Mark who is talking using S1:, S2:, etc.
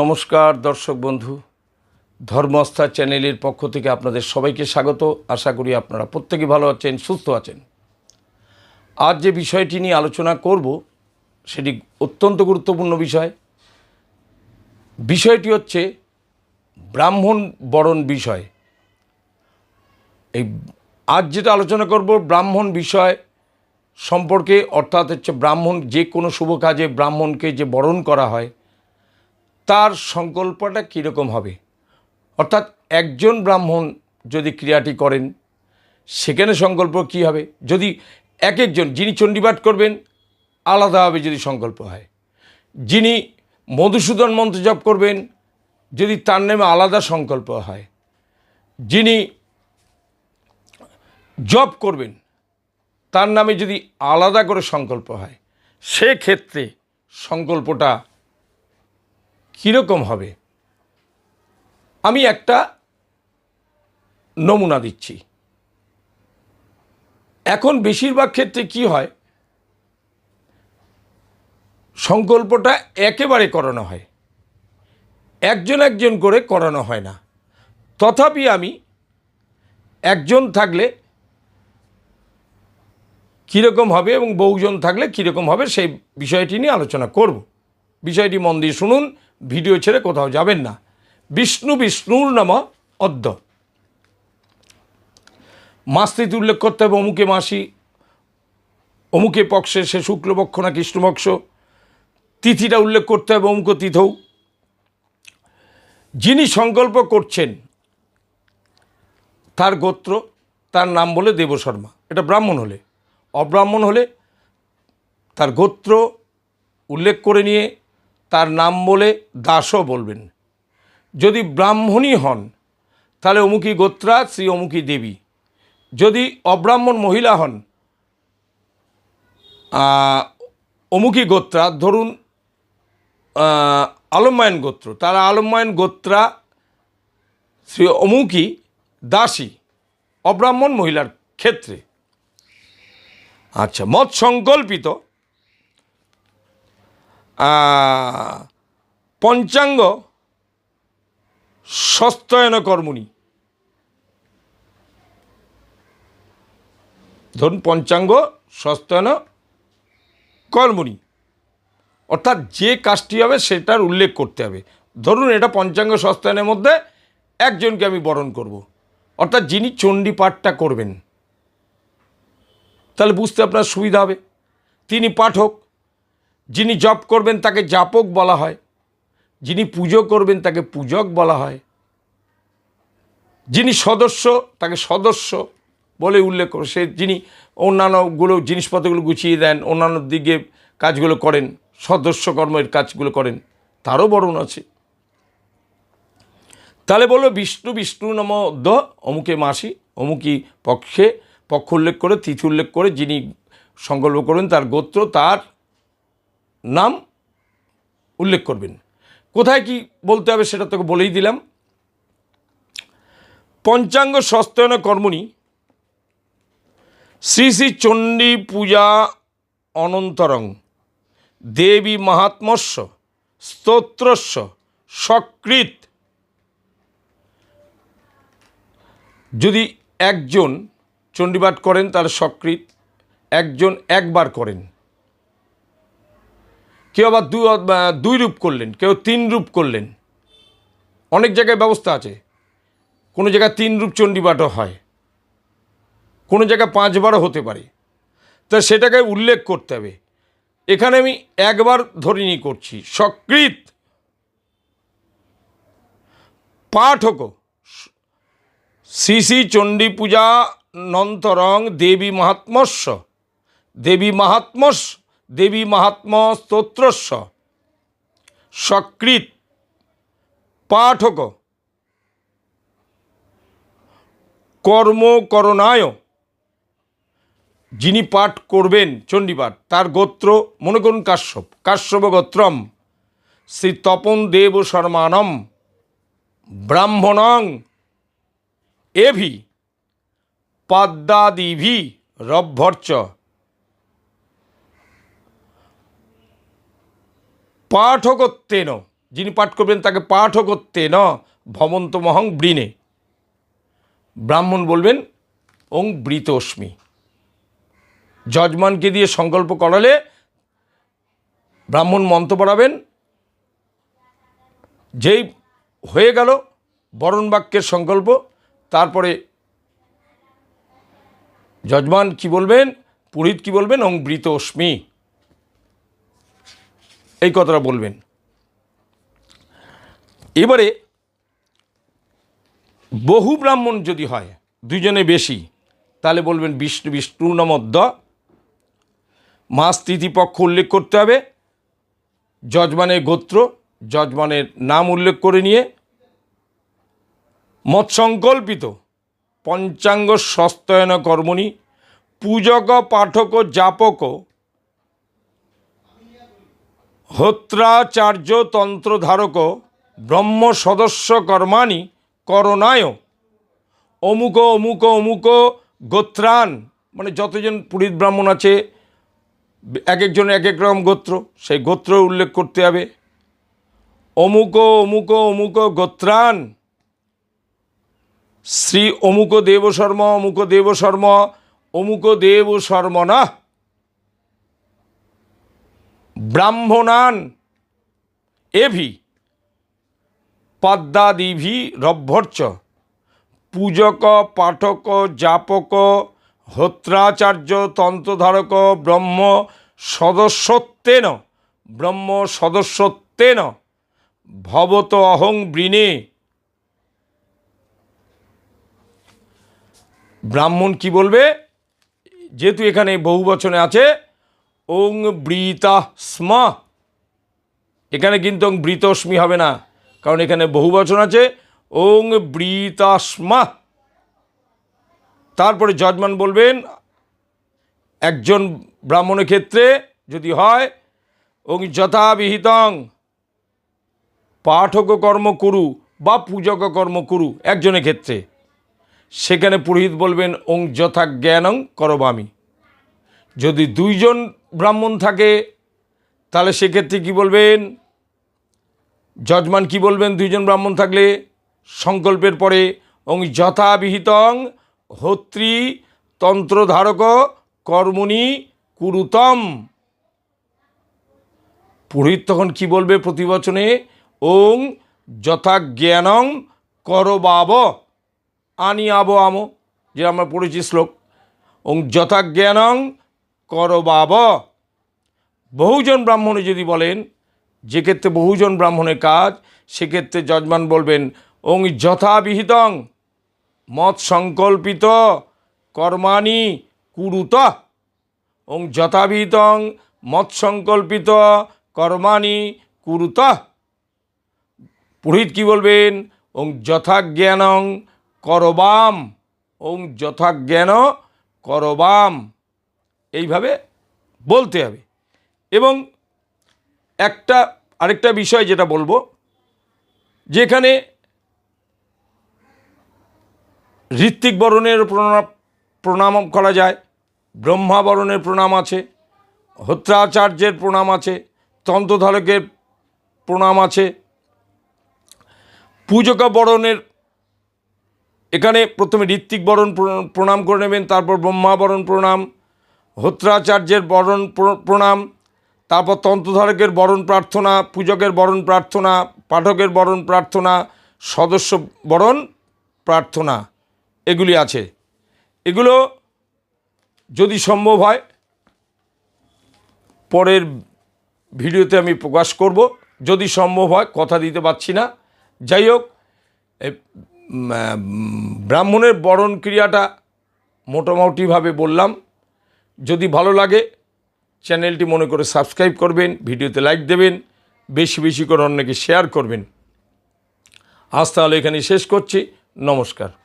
S1: নমস্কার, দর্শক বন্ধু। ধর্মস্থা চ্যানেলের পক্ষ থেকে আপনাদের সবাইকে স্বাগত। আশা করি আপনারা প্রত্যেকে ভালো আছেন, সুস্থ আছেন। আজ যে বিষয়টি নিয়ে আলোচনা করব, সেটি অত্যন্ত গুরুত্বপূর্ণ বিষয়। বিষয়টি হচ্ছে ব্রাহ্মণ বরণ বিষয়। এই আজ যেটা আলোচনা করব, ব্রাহ্মণ বিষয় সম্পর্কে, অর্থাৎ হচ্ছে ব্রাহ্মণ যে কোনো শুভ কাজে ব্রাহ্মণকে যে বরণ করা হয় তার সংকল্পটা কীরকম হবে? অর্থাৎ একজন ব্রাহ্মণ যদি ক্রিয়াটি করেন, সেখানে সংকল্প কী হবে? যদি এক একজন, যিনি চণ্ডীপাঠ করবেন, আলাদাভাবে যদি সংকল্প হয়। যিনি মধুসূদন মন্ত্র জপ করবেন, যদি তার নামে আলাদা সংকল্প হয়। যিনি জপ করবেন, তার নামে যদি আলাদা করে সংকল্প হয়, সেক্ষেত্রে সংকল্পটা কীরকম হবে? আমি একটা নমুনা দিচ্ছি। এখন বেশিরভাগ ক্ষেত্রে কি হয়? সংকল্পটা একেবারে করানো হয়। একজন একজন করে করানো হয় না। তথাপি আমি একজন থাকলে কীরকম হবে এবং বহুজন থাকলে কীরকম হবে সেই বিষয়টি নিয়ে আলোচনা করব। বিষয়টি মন দিয়ে শুনুন ভিডিও ছেড়ে কোথাও যাবেন না। বিষ্ণু বিষ্ণুর নাম অদ্য। মাস্তিতে উল্লেখ করতে হবে অমুকে মাসি। অমুকে পক্ষে সে শুক্লপক্ষ না কৃষ্ণপক্ষ। তিথিটা উল্লেখ করতে হবে অমুক তিথৌ। যিনি সংকল্প করছেন, তার গোত্র, তার নাম বলে দেবশর্মা। এটা ব্রাহ্মণ হলে। অব্রাহ্মণ হলে তার গোত্র উল্লেখ করে নিয়ে তার নাম বলে দাসও বলবেন। যদি ব্রাহ্মণই হন, তাহলে অমুকী গোত্রা শ্রী অমুকী দেবী। যদি অব্রাহ্মণ মহিলা হন অমুকী গোত্রা, ধরুন আলম্বায়ন গোত্র, তারা আলম্বায়ন গোত্রা, শ্রী অমুকী দাসী, অব্রাহ্মণ মহিলার ক্ষেত্রে। আচ্ছা মত সংকল্পিত পঞ্চাঙ্গ সস্তয়ন কর্মণি। ধরুন পঞ্চাঙ্গ সস্তয়ন কর্মণি। অর্থাৎ যে কাজটি হবে সেটার উল্লেখ করতে হবে। ধরুন এটা পঞ্চাঙ্গ সস্তায়নের মধ্যে একজনকে আমি বরণ করব। অর্থাৎ যিনি চণ্ডী পাঠটা করবেন, তাহলে বুঝতে আপনার সুবিধা হবে। তিনি পাঠক যিনি জপ করবেন তাকে জাপক বলা হয়, যিনি পুজো করবেন তাকে পূজক বলা হয়, যিনি সদস্য তাকে সদস্য বলে উল্লেখ করে সে যিনি অন্যান্যগুলো জিনিসপত্রগুলো গুছিয়ে দেন, অন্যান্য দিকে কাজগুলো করেন, সদস্য কর্মের কাজগুলো করেন, তারও বরণ আছে। তাহলে বলো বিষ্ণু বিষ্ণু নম দ, অমুকে মাসি, অমুকি পক্ষে, পক্ষ উল্লেখ করে, তিথি উল্লেখ করে যিনি সংকল্প করেন তার গোত্র, তার নাম উল্লেখ করবেন। কোথায় কি বলতে হবে সেটা তোকে বলেই দিলাম। পঞ্চাঙ্গ সস্তয়ন কর্মণি শ্রী শ্রী চণ্ডী পূজা অনন্তরং দেবী মাহাত্মস্য স্তোত্রস্য সকৃত যদি একজন চণ্ডীপাঠ করেন তার সকৃত একজন একবার করেন। কেউ আবার দু দুই রূপ করলেন, কেউ তিন রূপ করলেন। অনেক জায়গায় ব্যবস্থা আছে। কোনো জায়গায় তিন রূপ চণ্ডীপাঠও হয়। কোনো জায়গায় পাঁচবারও হতে পারে। তা সেটাকে উল্লেখ করতে হবে। এখানে আমি একবার ধরিনি করছি। সকৃত পাঠক শ্রী শ্রী চণ্ডী পূজা নন্তরং দেবী মাহাত্মস্য, দেবী মাহাত্মস দেবী মাহাত্ম স্তোত্রস্য। সকৃত পাঠক। কর্মকরণায় যিনি পাঠ করবেন চণ্ডীপাঠ, তার গোত্র মনে করুন কাশ্যপ কাশ্যপ গোত্রম শ্রী তপন দেব শর্মানম ব্রাহ্মণং। এভি। পাদ্যাদিভি রভ্ভর্চ পাঠকত্বেন। যিনি পাঠ করবেন তাকে পাঠও করতে ন ভবন্ত মহং বৃণে ব্রাহ্মণ বলবেন, ওং বৃতস্মি যজমানকে দিয়ে সংকল্প করালে ব্রাহ্মণ মন্ত্র পড়াবেন, যেই হয়ে গেল বরণ বাক্যের সংকল্প, তারপরে যজমান কি বলবেন, পুরোহিত কি বলবেন, ওং বৃতস্মি এই কথাটা বলবেন। এবারে বহু ব্রাহ্মণ যদি হয় দুজনে বেশি, তাহলে বলবেন বিষ্ণু বিষ্ণু নমদ্দ মাস তিথি পক্ষ উল্লেখ করতে হবে, যজমানের গোত্র, যজমানের নাম উল্লেখ করে নিয়ে। মৎসংকল্পিত পঞ্চাঙ্গ সস্তয়ন কর্মণি, পূজক, পাঠক, জাপক হোত্রাচার্য তন্ত্রধারক ব্রহ্ম সদস্য কর্মাণি করণায় অমুক অমুক অমুক গোত্রান। মানে যতজন পুরীত ব্রাহ্মণ আছে এক একজন এক এক রকম গোত্র, সেই গোত্র উল্লেখ করতে হবে। অমুক অমুক অমুক গোত্রান। শ্রী অমুক দেব শর্ম, অমুক দেব শর্ম, অমুক দেব শর্ম না ব্রাহ্মণান এভি পদ্মাদিভি রভ্যর্চ পূজক, পাঠক, জাপক, হোত্রাচার্য, তন্ত্রধারক, ব্রহ্ম সদস্যত্বেন ব্রহ্ম সদস্যত্বেন, ভবত অহং বৃণে। ব্রাহ্মণ কি বলবে? যেহেতু এখানে বহু বচনে আছে ওং বৃতা স্ম। এখানে কিন্তু ওং বৃতস্মি হবে না, কারণ এখানে বহু বচন আছে, ওং বৃতাস্মা তারপরে যজমান বলবেন, একজন ব্রাহ্মণের ক্ষেত্রে যদি হয়, ওং যথাবিহিতং পাঠক কর্ম করু বা পূজক কর্ম করু একজনের ক্ষেত্রে। সেখানে পুরোহিত বলবেন, ওং যথা জ্ঞানং করবামি। যদি দুইজন ব্রাহ্মণ থাকে, তাহলে সেক্ষেত্রে কি বলবেন? যজমান কি বলবেন? দুইজন ব্রাহ্মণ থাকলে সংকল্পের পরে, ওং যথাবিহিতং হোত্রী তন্ত্রধারক কর্মণি কুরুতম। পুরোহিত তখন কি বলবে প্রতিবচনে? ওং যথা জ্ঞানং করবাব আনি আবো আমো, যে আমরা পড়েছি শ্লোক। ওং যথা জ্ঞানং করবাব বহুজন ব্রাহ্মণে যদি বলেন, যে ক্ষেত্রে বহুজন ব্রাহ্মণের কাজ সেক্ষেত্রে যজমান বলবেন ওং যথাবিহিতং মত সংকল্পিত কর্মাণি কুরুত। ওং যথাবিহিতং মত সংকল্পিত কর্মাণি কুরুত। পুরোহিত কি বলবেন? ওং যথাজ্ঞানং করবাম। ওং যথাজ্ঞান করবাম। এইভাবে বলতে হবে। এবং একটা, আরেকটা বিষয় যেটা বলব, যেখানে ঋত্বিক বরণের প্রণাম প্রণাম করা যায় ব্রহ্মাবরণের প্রণাম আছে, হত্রাচার্যের প্রণাম আছে, তন্ত্রধারকের প্রণাম আছে, পূজকা বরণের, এখানে প্রথমে ঋত্বিক বরণ প্রণাম করে নেবেন, তারপর ব্রহ্মাবরণ প্রণাম হোত্রাচার্যের বরণ প্র- প্রণাম, তারপর তন্ত্রধারকের বরণ প্রার্থনা, পূজকের বরণ প্রার্থনা, পাঠকের বরণ প্রার্থনা, সদস্য বরণ প্রার্থনা, এগুলি আছে। এগুলো যদি সম্ভব হয়, পরের ভিডিওতে আমি প্রকাশ করব। যদি সম্ভব হয়, কথা দিতে পারছি না। যাই হোক ব্রাহ্মণের বরণ ক্রিয়াটা মোটামুটিভাবে বললাম। যদি ভালো লাগে, চ্যানেলটি মনে করে সাবস্ক্রাইব করবেন, ভিডিওতে লাইক দেবেন, বেশি বেশি করে অন্যকে শেয়ার করবেন। আজ তাহলে এখানে শেষ করছি। নমস্কার।